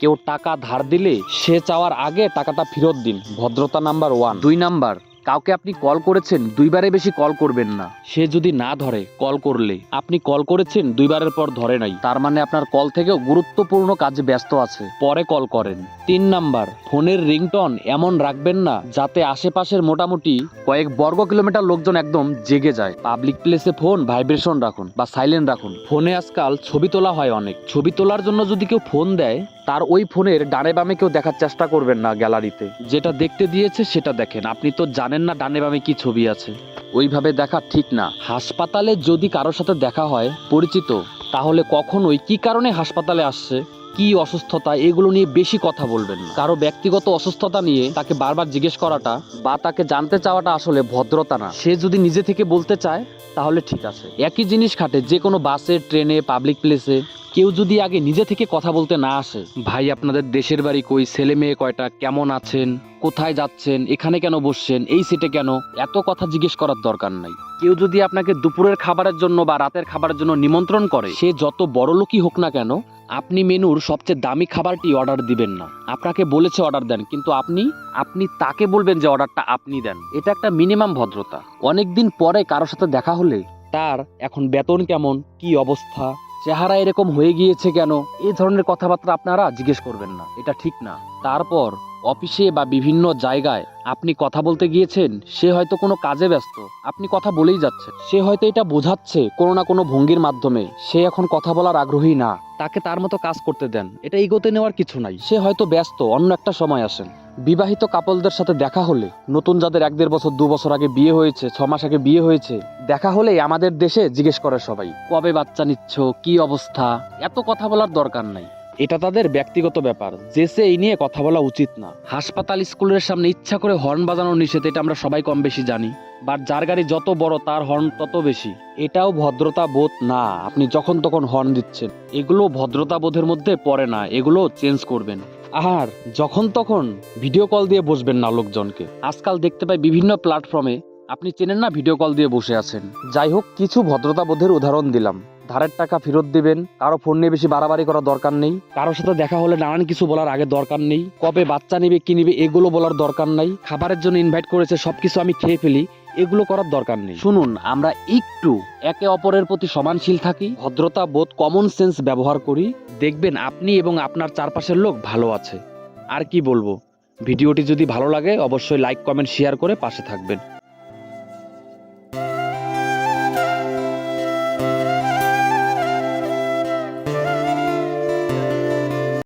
কেউ টাকা ধার দিলে সে চাওয়ার আগে টাকাটা ফেরত দিন। ভদ্রতা নাম্বার ওয়ান। দুই নাম্বার। কাউকে আপনি কল করেছেন দুইবারে বেশি কল করবেন না। সে যদি না ধরে কল করলে। আপনি কল করেছেন দুইবারের পর ধরে নাই। তার মানে আপনার কল থেকেও গুরুত্বপূর্ণ কাজে ব্যস্ত আছে। পরে কল করেন। তিন নাম্বার ফোনের রিংটন এমন রাখবেন না যাতে আশেপাশের মোটামুটি কয়েক বর্গ কিলোমিটার লোকজন একদম জেগে যায়। পাবলিক প্লেসে ফোন ভাইব্রেশন রাখুন বা সাইলেন্ট রাখুন। ফোনে আজকাল ছবি তোলা হয় অনেক। ছবি তোলার জন্য যদি কেউ ফোন দেয় তার ওই ফোনের ডানে বামে কেউ দেখার চেষ্টা করবেন না গ্যালারিতে। যেটা দেখতে দিয়েছে সেটা দেখেন। আপনি তো জানেন না ডানে বামে কি ছবি আছে? ওইভাবে দেখা ঠিক না। হাসপাতালে যদি কারোর সাথে দেখা হয় পরিচিত তাহলে কখনোই কি কারণে হাসপাতালে আসছে? কি অসুস্থতা, এগুলো নিয়ে বেশি কথা বলবেন কারও ব্যক্তিগত অসুস্থতা নিয়ে তাকে বারবার জিজ্ঞেস করাটা বা তাকে জানতে চাওয়াটা আসলে ভদ্রতা না। সে যদি নিজে থেকে বলতে চায়, তাহলে ঠিক আছে। একই জিনিস খাটে, যে কোনো বাসে, ট্রেনে পাবলিক প্লেসে কেউ যদি আগে নিজে থেকে কথা বলতে না আসে, ভাই, আপনাদের দেশের বাড়ি কই? ছেলে মেয়ে কয়টা? কেমন আছেন? কোথায় যাচ্ছেন? এখানে কেন বসছেন? এই সিটে কেন? এত কথা জিজ্ঞেস করার দরকার নাই। কেউ যদি আপনাকে দুপুরের খাবারের জন্য বা রাতের খাবারের জন্য নিমন্ত্রণ করে, সে যত বড় লোকই হোক না কেন আপনি মেনুর সবচেয়ে দামি খাবারটি অর্ডার দিবেন না। আপনাকে বলেছে অর্ডার দেন, কিন্তু আপনি আপনি তাকে বলবেন যে অর্ডারটা আপনি দেন। এটা একটা মিনিমাম ভদ্রতা। অনেকদিন পরে কারোর সাথে দেখা হলে তার এখন বেতন কেমন, কি অবস্থা, চেহারা এরকম হয়ে গিয়েছে কেন এই ধরনের কথাবার্তা আপনারা জিজ্ঞেস করবেন না। এটা ঠিক না। তারপর অফিসে বা বিভিন্ন জায়গায় আপনি কথা বলতে গিয়েছেন সে হয়তো কোনো কাজে ব্যস্ত। আপনি কথা বলেই যাচ্ছে। সে হয়তো এটা বোঝাচ্ছে কোনো না কোনো ভঙ্গির মাধ্যমে। সে এখন কথা বলার আগ্রহী না। তাকে তার মতো কাজ করতে দেন। এটা এগোতে নেওয়ার কিছু নাই। সে হয়তো ব্যস্ত অন্য একটা সময় আসেন। বিবাহিত কাপলদের সাথে দেখা হলে নতুন যাদের এক দেড় বছর দু বছর আগে বিয়ে হয়েছে ছ মাস আগে বিয়ে হয়েছে দেখা হলেই আমাদের দেশে জিজ্ঞেস করে সবাই কবে বাচ্চা নিচ্ছ? কি অবস্থা? এত কথা বলার দরকার নাই। এটা তাদের ব্যক্তিগত ব্যাপার। যে সে এই নিয়ে কথা বলা উচিত না। হাসপাতাল স্কুলের সামনে ইচ্ছা করে হর্ন বাজানো নিষেধ, এটা আমরা সবাই কম বেশি জানি। বাট যার গাড়ি যত বড়, তার হর্ন তত বেশি। এটাও ভদ্রতা বোধ না। আপনি যখন তখন হর্ন দিচ্ছেন। এগুলো ভদ্রতা বোধের মধ্যে পড়ে না। এগুলো চেঞ্জ করবেন। আর যখন তখন ভিডিও কল দিয়ে বসবেন না লোকজনকে। আজকাল দেখতে পাই বিভিন্ন প্ল্যাটফর্মে আপনি চেনেন না ভিডিও কল দিয়ে বসে আছেন। যাই হোক, কিছু ভদ্রতা বোধের উদাহরণ দিলাম। ধারের টাকা ফেরত দিবেন। কারও ফোন নিয়ে বেশি বাড়াবাড়ি করার দরকার নেই। কারোর সাথে দেখা হলে নানান কিছু বলার আগে দরকার নেই। কবে বাচ্চা নিবে, কি নিবে, এগুলো বলার দরকার নাই। খাবারের জন্য ইনভাইট করেছে, সবকিছু আমি খেয়ে ফেলি। এগুলো করার দরকার নেই। শুনুন, আমরা একটু একে অপরের প্রতি সমানশীল থাকি, ভদ্রতা বোধ কমন সেন্স ব্যবহার করি। দেখবেন আপনি এবং আপনার চারপাশের লোক ভালো আছে। আর কি বলব? ভিডিওটি যদি ভালো লাগে, অবশ্যই লাইক কমেন্ট শেয়ার করে পাশে থাকবেন।